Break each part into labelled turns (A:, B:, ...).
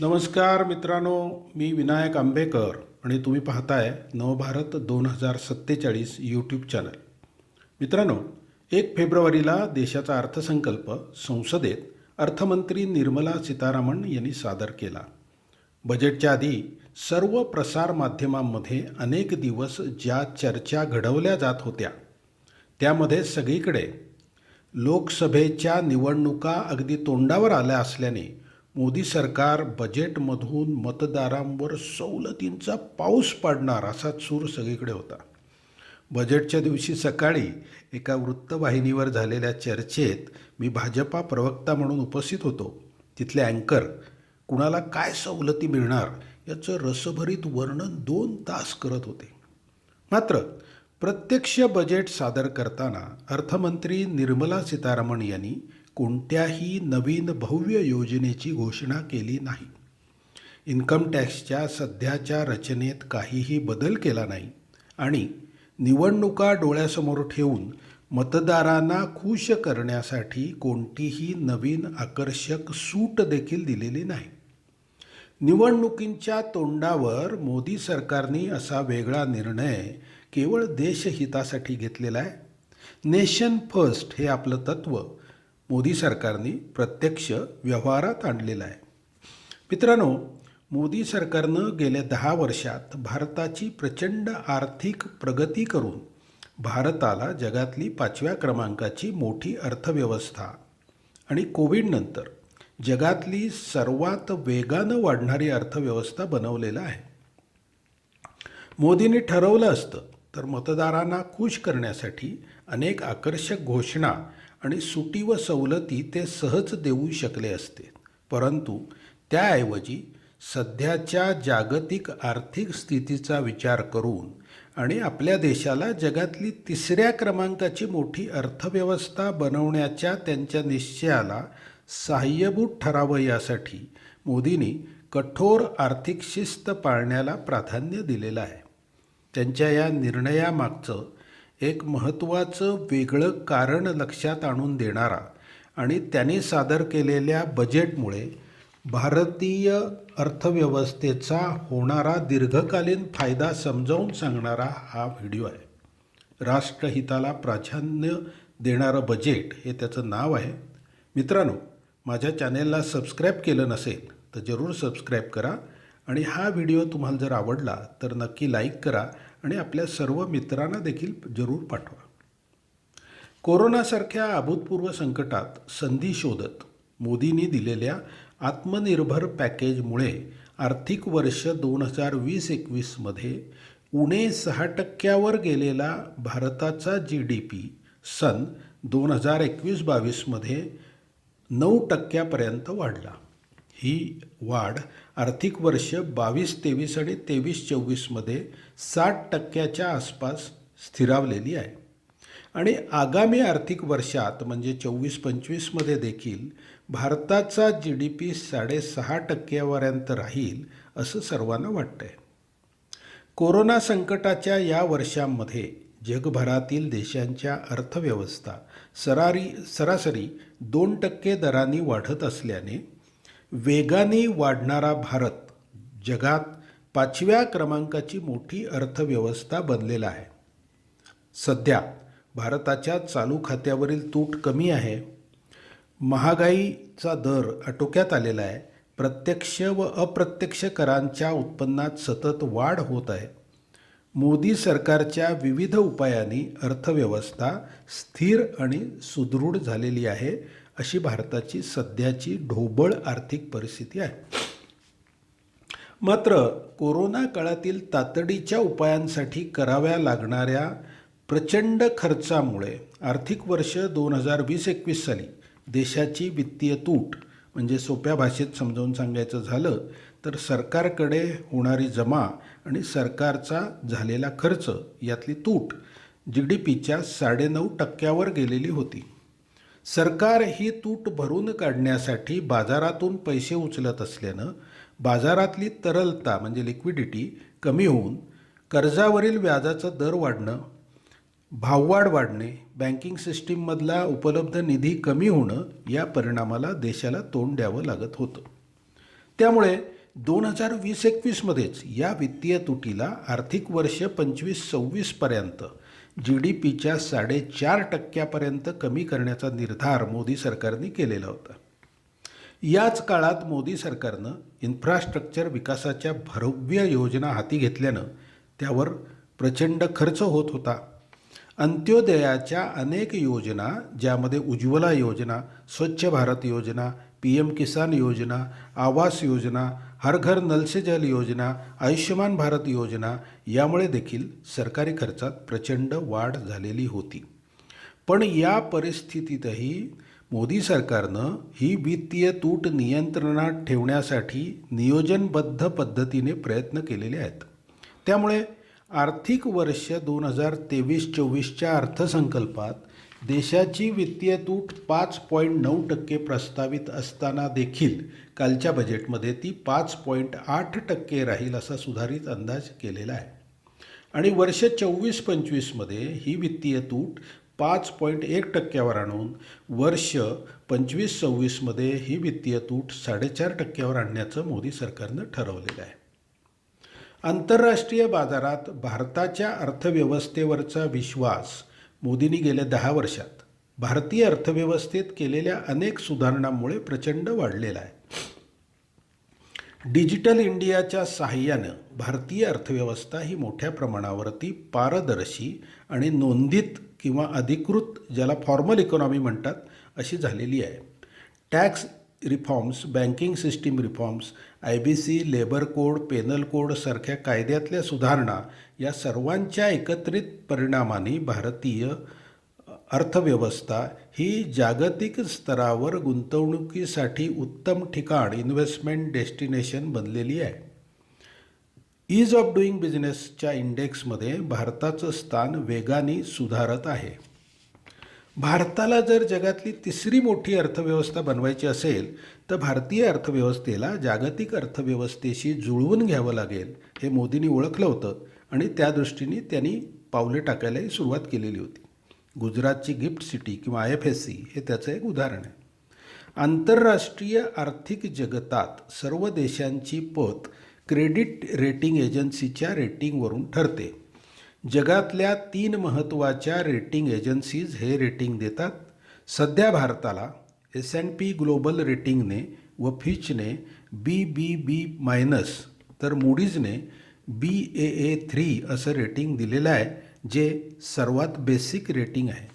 A: नमस्कार मित्रांनो मी विनायक आंबेकर आणि तुम्ही पाहताय नवभारत दोन हजार सत्तेचाळीस यूट्यूब चॅनल मित्रांनो एक फेब्रुवारीला देशाचा अर्थसंकल्प संसदेत अर्थमंत्री निर्मला सीतारामन यांनी सादर केला. बजेटच्या आधी सर्व प्रसारमाध्यमांमध्ये अनेक दिवस ज्या चर्चा घडवल्या जात होत्या त्यामध्ये सगळीकडे लोकसभेच्या निवडणुका अगदी तोंडावर आल्या असल्याने मोदी सरकार बजेटमधून मतदारांवर सवलतींचा पाऊस पाडणार असा सूर सगळीकडे होता. बजेटच्या दिवशी सकाळी एका वृत्तवाहिनीवर झालेल्या चर्चेत मी भाजपा प्रवक्ता म्हणून उपस्थित होतो. तिथले अँकर कुणाला काय सवलती मिळणार याचं रसभरीत वर्णन दोन तास करत होते. मात्र प्रत्यक्ष बजेट सादर करताना अर्थमंत्री निर्मला सीतारामन यांनी कोणत्याही नवीन भव्य योजनेची घोषणा केली नाही. इन्कम टॅक्सच्या सध्याच्या रचनेत काहीही बदल केला नाही आणि निवडणुका डोळ्यासमोर ठेवून मतदारांना खुश करण्यासाठी कोणतीही नवीन आकर्षक सूट देखील दिलेली नाही. निवडणुकींच्या तोंडावर मोदी सरकारने असा वेगळा निर्णय केवळ देशहितासाठी घेतलेला आहे. नेशन फर्स्ट हे आपलं तत्त्व मोदी सरकारने प्रत्यक्ष व्यवहारात आणलेला आहे. मित्रांनो मोदी सरकारनं गेल्या दहा वर्षात भारताची प्रचंड आर्थिक प्रगती करून भारताला जगातली पाचव्या क्रमांकाची मोठी अर्थव्यवस्था आणि कोविडनंतर जगातली सर्वात वेगानं वाढणारी अर्थव्यवस्था बनवलेलं आहे. मोदींनी ठरवलं असतं तर मतदारांना खुश करण्यासाठी अनेक आकर्षक घोषणा आणि सुटी व सवलती ते सहज देऊ शकले असते. परंतु त्याऐवजी सध्याच्या जागतिक आर्थिक स्थितीचा विचार करून आणि आपल्या देशाला जगातली तिसऱ्या क्रमांकाची मोठी अर्थव्यवस्था बनवण्याच्या त्यांच्या निश्चयाला सहाय्यभूत ठरावं यासाठी मोदींनी कठोर आर्थिक शिस्त पाळण्याला प्राधान्य दिलेलं आहे. त्यांच्या या निर्णयामागचं एक महत्त्वाचं वेगळं कारण लक्षात आणून देणारा आणि त्यांनी सादर केलेल्या बजेटमुळे भारतीय अर्थव्यवस्थेचा होणारा दीर्घकालीन फायदा समजावून सांगणारा हा व्हिडिओ आहे. राष्ट्रहिताला प्राधान्य देणारं बजेट हे त्याचं नाव आहे. मित्रांनो माझ्या चॅनेलला सबस्क्राईब केलं नसेल तर जरूर सबस्क्राईब करा आणि हा व्हिडिओ तुम्हाला जर आवडला तर नक्की लाईक करा आणि आपल्या सर्व मित्रांना देखील जरूर पाठवा. कोरोनासारख्या अभूतपूर्व संकटात संधी शोधत मोदींनी दिलेल्या आत्मनिर्भर पॅकेजमुळे आर्थिक वर्ष दोन हजार वीस एकवीसमध्ये उणे सहा टक्क्यावर गेलेला भारताचा जी डी पी सन दोन हजार एकवीस बावीसमध्ये नऊ टक्क्यापर्यंत वाढला. ही वाढ आर्थिक वर्ष बावीस तेवीस आणि तेवीस चोवीसमध्ये साठ टक्क्याच्या आसपास स्थिरावलेली आहे. आणि आगामी आर्थिक वर्षात म्हणजे चोवीस पंचवीसमध्ये देखील भारताचा जी डी पी साडेसहा टक्क्यापर्यंत राहील असं सर्वांना वाटतं आहे कोरोना संकटाच्या या वर्षांमध्ये जगभरातील देशांच्या अर्थव्यवस्था सरारी सरासरी दोन टक्के दरांनी वाढत असल्याने वेगाने वाढणारा भारत जगात पाचव्या क्रमांकाची मोठी अर्थव्यवस्था बनलेला आहे. सध्या भारताच्या चालू खात्यावरील तूट कमी आहे. महागाईचा दर आटोक्यात आलेला आहे. प्रत्यक्ष व अप्रत्यक्ष करांच्या उत्पन्नात सतत वाढ होत आहे. मोदी सरकारच्या विविध उपायांनी अर्थव्यवस्था स्थिर आणि सुदृढ झालेली आहे. अशी भारताची सध्याची ढोबळ आर्थिक परिस्थिती आहे. मात्र कोरोना काळातील तातडीच्या उपायांसाठी कराव्या लागणाऱ्या प्रचंड खर्चामुळे आर्थिक वर्ष दोन हजार वीस एकवीस साली देशाची वित्तीय तूट म्हणजे सोप्या भाषेत समजावून सांगायचं झालं तर सरकारकडे होणारी जमा आणि सरकारचा झालेला खर्च यातली तूट जी डी पीच्या साडेनऊ टक्क्यावर गेलेली होती. सरकार ही तूट भरून काढण्यासाठी बाजारातून पैसे उचलत असल्यानं बाजारातली तरलता म्हणजे लिक्विडिटी कमी होऊन कर्जावरील व्याजाचा दर वाढणं भाववाढ वाढणे बँकिंग सिस्टीममधला उपलब्ध निधी कमी होणं या परिणामाला देशाला तोंड द्यावं लागत होतं. त्यामुळे दोन हजार वीस एकवीसमध्येच या वित्तीय तुटीला आर्थिक वर्ष पंचवीस सव्वीसपर्यंत जी डी पीच्या साडेचार टक्क्यापर्यंत कमी करण्याचा निर्धार मोदी सरकारने केलेला होता. याच काळात मोदी सरकारनं इन्फ्रास्ट्रक्चर विकासाच्या भरव्य योजना हाती घेतल्यानं त्यावर प्रचंड खर्च होत होता. अंत्योदयाच्या अनेक योजना ज्यामध्ये उज्ज्वला योजना स्वच्छ भारत योजना पी एम किसान योजना आवास योजना हर घर नल से जल योजना आयुष्यमान भारत योजना यामुळे देखील सरकारी खर्चात प्रचंड वाढ झालेली होती. पण या परिस्थितीतही मोदी सरकारनं ही वित्तीय तूट नियंत्रणात ठेवण्यासाठी नियोजनबद्ध पद्धतीने प्रयत्न केलेले आहेत. त्यामुळे आर्थिक वर्ष दोन हजार तेवीस चोवीसच्या अर्थसंकल्पात देशाची वित्तीय तूट पाच पॉईंट नऊ टक्के प्रस्तावित असताना देखील कालच्या बजेटमध्ये ती पाच पॉईंट आठ टक्के राहील असा सुधारित अंदाज केलेला आहे. आणि वर्ष चोवीस पंचवीसमध्ये ही वित्तीय तूट पाच पॉईंट एक टक्क्यावर आणून वर्ष पंचवीस सव्वीसमध्ये ही वित्तीय तूट साडेचार टक्क्यावर आणण्याचं मोदी सरकारनं ठरवलेलं आहे. आंतरराष्ट्रीय बाजारात भारताच्या अर्थव्यवस्थेवरचा विश्वास मोदींनी गेल्या दहा वर्षात भारतीय अर्थव्यवस्थेत केलेल्या अनेक सुधारणांमुळे प्रचंड वाढलेला आहे. डिजिटल इंडियाच्या सहाय्यानं भारतीय अर्थव्यवस्था ही मोठ्या प्रमाणावरती पारदर्शी आणि नोंदीत किंवा अधिकृत ज्याला फॉर्मल इकॉनॉमी म्हणतात अशी झालेली आहे. Tax reforms banking system reforms I B C labour code penal code सारख्या कायद्यातल्या सुधारणा या सर्वांच्या एकत्रित परिणामाने भारतीय अर्थव्यवस्था ही जागतिक स्तरावर गुंतवणुकीसाठी उत्तम ठिकाण इन्व्हेस्टमेंट डेस्टिनेशन बनलेली आहे. ईज ऑफ डुईंग बिझनेसच्या इंडेक्समध्ये भारताचं स्थान वेगाने सुधारत आहे. भारताला जर जगातली तिसरी मोठी अर्थव्यवस्था बनवायची असेल तर भारतीय अर्थव्यवस्थेला जागतिक अर्थव्यवस्थेशी जुळवून घ्यावं लागेल हे मोदींनी ओळखलं होतं आणि त्या दृष्टीने त्यांनी पावले टाकायलाही सुरुवात केलेली होती. गुजरातची गिफ्ट सिटी किंवा आय एफ एस सी हे त्याचं एक उदाहरण आहे. आंतरराष्ट्रीय आर्थिक जगतात सर्व देशांची पत क्रेडिट रेटिंग एजन्सीच्या रेटिंगवरून ठरते. जगातल्या तीन महत्त्वाच्या रेटिंग एजन्सीज हे रेटिंग देतात. सध्या भारताला एस एन पी ग्लोबल रेटिंगने व फिचने बी बी बी मायनस तर मुडीजने बी ए ए थ्री असं रेटिंग दिलेलं आहे जे सर्वात बेसिक रेटिंग आहे.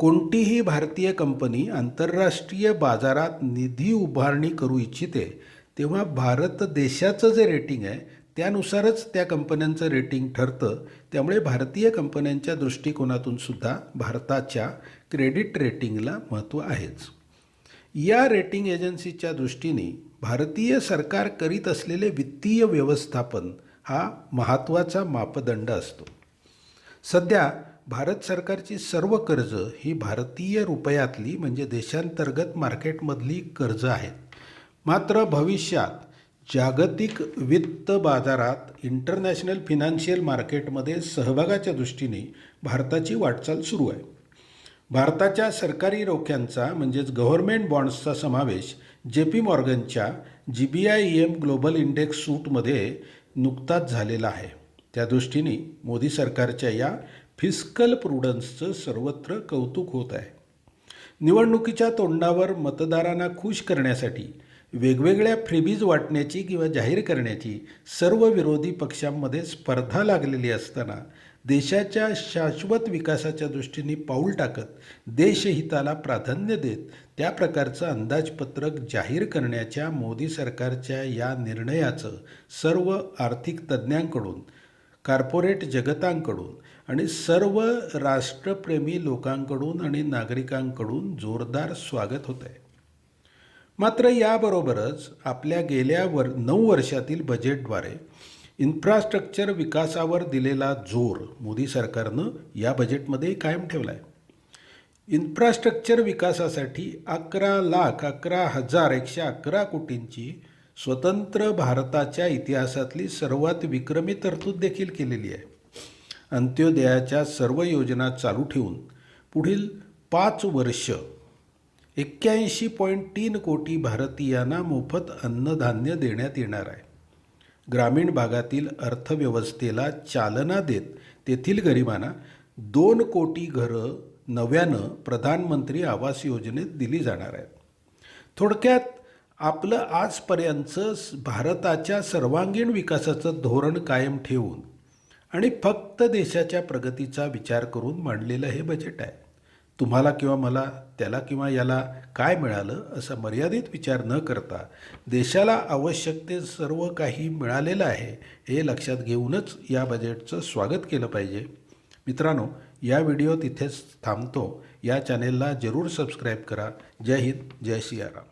A: कोणतीही भारतीय कंपनी आंतरराष्ट्रीय बाजारात निधी उभारणी करू इच्छिते तेव्हा भारत देशाचं जे रेटिंग आहे त्यानुसारच त्या कंपन्यांचं रेटिंग ठरतं. त्यामुळे भारतीय कंपन्यांच्या दृष्टिकोनातून सुद्धा भारताच्या क्रेडिट रेटिंगला महत्त्व आहेच. या रेटिंग एजन्सीच्या दृष्टीने भारतीय सरकार करीत असलेले वित्तीय व्यवस्थापन हा महत्त्वाचा मापदंड असतो. सध्या भारत सरकारची सर्व कर्ज ही भारतीय रुपयातली म्हणजे देशांतर्गत मार्केटमधली कर्ज आहेत. मात्र भविष्यात जागतिक वित्त बाजारात इंटरनॅशनल फिनान्शियल मार्केटमध्ये सहभागाच्या दृष्टीने भारताची वाटचाल सुरू आहे. भारताच्या सरकारी रोख्यांचा म्हणजेच गव्हर्मेंट बॉन्ड्सचा समावेश जे P मॉर्गनच्या G B I E M global index सूटमध्ये नुकताच झालेला आहे. त्या दृष्टीने मोदी सरकारच्या या फिस्कल प्रुडन्सचं सर्वत्र कौतुक होत आहे. निवडणुकीच्या तोंडावर मतदारांना खुश करण्यासाठी वेगवेगळ्या फ्रीबीज वाटण्याची किंवा जाहीर करण्याची सर्व विरोधी पक्षांमध्ये स्पर्धा लागलेली असताना देशाच्या शाश्वत विकासाच्या दृष्टीने पाऊल टाकत देशहिताला प्राधान्य देत त्या प्रकारचं अंदाजपत्रक जाहीर करण्याच्या मोदी सरकारच्या या निर्णयाचं सर्व आर्थिक तज्ज्ञांकडून कॉर्पोरेट जगतांकडून आणि सर्व राष्ट्रप्रेमी लोकांकडून आणि नागरिकांकडून जोरदार स्वागत होत आहे मात्र याबरोबरच आपल्या गेल्या वर नऊ वर्षातील बजेटद्वारे इन्फ्रास्ट्रक्चर विकासावर दिलेला जोर मोदी सरकारनं या बजेटमध्ये कायम ठेवला आहे इन्फ्रास्ट्रक्चर विकासासाठी अकरा लाख अकरा हजार एकशे अकरा कोटींची स्वतंत्र भारताच्या इतिहासातली सर्वात विक्रमी तरतूद देखील केलेली आहे. अंत्योदयाच्या सर्व योजना चालू ठेवून पुढील पाच वर्ष एक्क्याऐंशी पॉईंट तीन कोटी भारतीयांना मोफत अन्नधान्य देण्यात येणार आहे. ग्रामीण भागातील अर्थव्यवस्थेला चालना देत तेथील गरिबांना दोन कोटी घरं नव्यानं प्रधानमंत्री आवास योजनेत दिली जाणार आहेत. थोडक्यात आपलं आजपर्यंतचं भारताच्या सर्वांगीण विकासाचं धोरण कायम ठेवून आणि फक्त देशाच्या प्रगतीचा विचार करून मांडलेलं हे बजेट आहे. तुम्हाला किंवा मला त्याला किंवा याला काय मिळालं असा मर्यादित विचार न करता देशाला आवश्यक ते सर्व काही मिळालेलं आहे हे लक्षात घेऊनच या बजेटचं स्वागत केलं पाहिजे. मित्रांनो या व्हिडिओ तिथेच थांबतो. या चॅनेलला जरूर सबस्क्राईब करा. जय हिंद जय सियाराम.